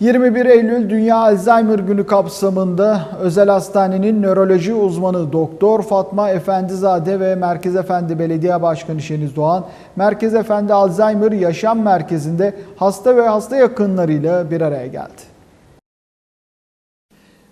21 Eylül Dünya Alzheimer Günü kapsamında Özel Hastanenin nöroloji uzmanı Doktor Fatma Efendizade ve Merkez Efendi Belediye Başkanı Şeniz Doğan, Merkez Efendi Alzheimer Yaşam Merkezi'nde hasta ve hasta yakınlarıyla bir araya geldi.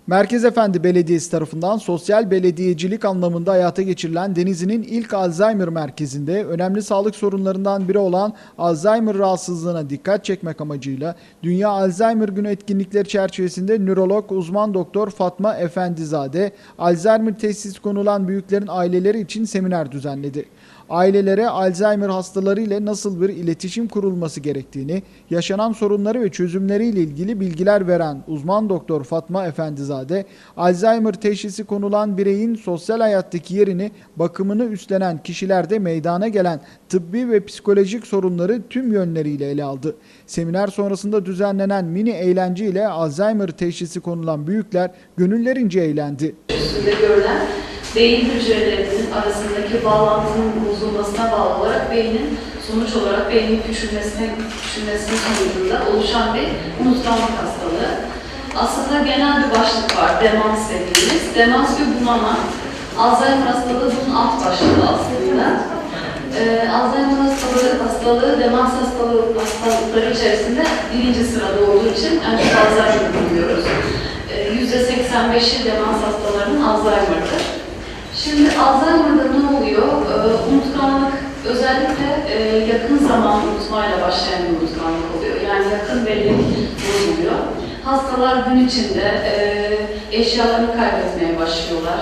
Merkez Efendi Belediyesi tarafından sosyal belediyecilik anlamında hayata geçirilen Denizli'nin ilk Alzheimer merkezinde önemli sağlık sorunlarından biri olan Alzheimer rahatsızlığına dikkat çekmek amacıyla Dünya Alzheimer Günü etkinlikleri çerçevesinde nörolog uzman doktor Fatma Efendizade Alzheimer teşhisi konulan büyüklerin aileleri için seminer düzenledi. Ailelere Alzheimer hastaları ile nasıl bir iletişim kurulması gerektiğini, yaşanan sorunları ve çözümleriyle ilgili bilgiler veren uzman doktor Fatma Efendizade, Alzheimer teşhisi konulan bireyin sosyal hayattaki yerini, bakımını üstlenen kişilerde meydana gelen tıbbi ve psikolojik sorunları tüm yönleriyle ele aldı. Seminer sonrasında düzenlenen mini eğlence ile Alzheimer teşhisi konulan büyükler gönüllerince eğlendi. üstünde görülen beyin hücrelerinin arasındaki bağlantının bozulmasına bağlı olarak beynin sonuç olarak beynin küçülmesine, küçülmesinin sonucunda oluşan bir unutkanlık hastalığı. Aslında genel bir başlık var, demans dediğimiz. Demans ve bunama. Alzheimer hastalığı bunun alt başlığı aslında. Ee, Alzheimer hastalığı, hastalığı demans hastalığı, hastalıkları içerisinde birinci sırada olduğu için en çok Alzheimer biliyoruz. Ee, %85'i demans hastalarının Alzheimer'dır. Şimdi Alzheimer'da ne oluyor? Ee, unutkanlık özellikle e, yakın zaman unutmayla başlayan bir unutkanlık oluyor. Yani yakın bellek bozuluyor. Hastalar gün içinde e, eşyalarını kaybetmeye başlıyorlar.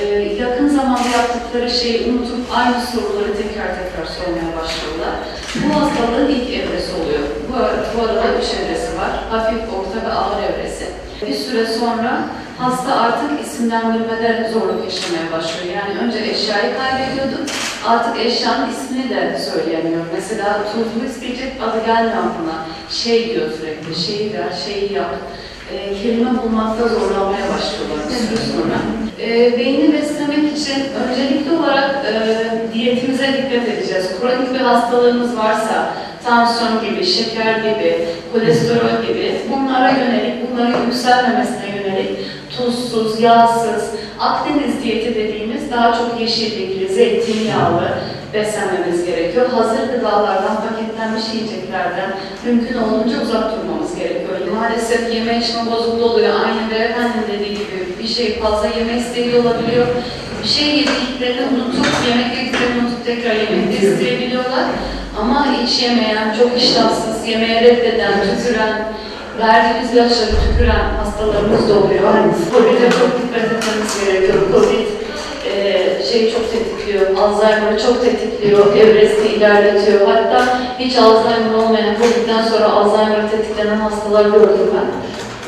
E, yakın zamanda yaptıkları şeyi unutup aynı soruları tekrar tekrar sormaya başlıyorlar. Bu hastalığın ilk evresi oluyor. Bu, bu arada üç evresi var. Hafif, orta ve ağır evresi. Bir süre sonra hasta artık isimlendirmede zorluk yaşamaya başlıyor. Yani önce eşyayı kaybediyordu, artık eşyanın ismini de söyleyemiyor. Mesela tuzlu isteyecek adı gelmiyor aklına. Şey diyor sürekli, şeyi ver, şeyi yap. E, kelime bulmakta zorlanmaya başlıyorlar bir süre sonra. E, beyni beslemek için öncelikli olarak e, diyetimize dikkat edeceğiz. Kronik bir hastalığımız varsa, tansiyon gibi, şeker gibi, kolesterol gibi bunlara yönelik, bunların yükselmemesine yönelik tuzsuz, yağsız, Akdeniz diyeti dediğimiz daha çok yeşillikli, zeytinyağlı beslenmemiz gerekiyor. Hazır gıdalardan, paketlenmiş yiyeceklerden mümkün olduğunca uzak durmamız gerekiyor. Maalesef yeme içme bozukluğu oluyor. Aynı beyefendinin dediği gibi bir şey fazla yeme isteği olabiliyor. Bir şey yediklerini unutup, yemek yediklerini unutup tekrar yemek isteyebiliyorlar. Ama hiç yemeyen, çok iştahsız, yemeğe reddeden, tüküren, verdiğimiz ilaçları tüküren hastalarımız da oluyor. Covid'e çok dikkat etmemiz gerekiyor. Covid e, şeyi çok tetikliyor, Alzheimer'ı çok tetikliyor, evresini ilerletiyor. Hatta hiç Alzheimer olmayan, Covid'den sonra Alzheimer tetiklenen hastalar gördüm ben.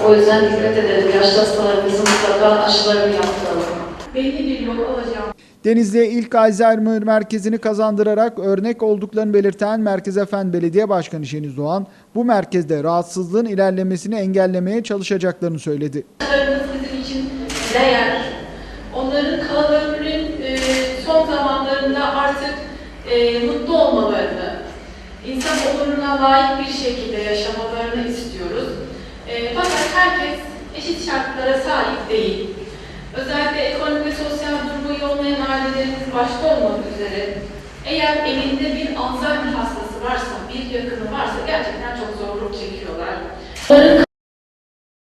O yüzden dikkat edelim. Yaşlı hastalarımızın mutlaka aşılarını yaptıralım. belli bir yol alacağım. Denizli'ye ilk Alzheimer merkezini kazandırarak örnek olduklarını belirten Merkez Efendi Belediye Başkanı Şeniz Doğan, bu merkezde rahatsızlığın ilerlemesini engellemeye çalışacaklarını söyledi. Onların kalan e, son zamanlarında artık e, mutlu olmalarını, insan onuruna layık bir şekilde yaşamalarını istiyoruz. E, fakat herkes eşit şartlara sahip değil. Özellikle ekonomik ve sosyal başta olmak üzere eğer elinde bir Alzheimer hastası varsa, bir yakını varsa gerçekten çok zorluk çekiyorlar.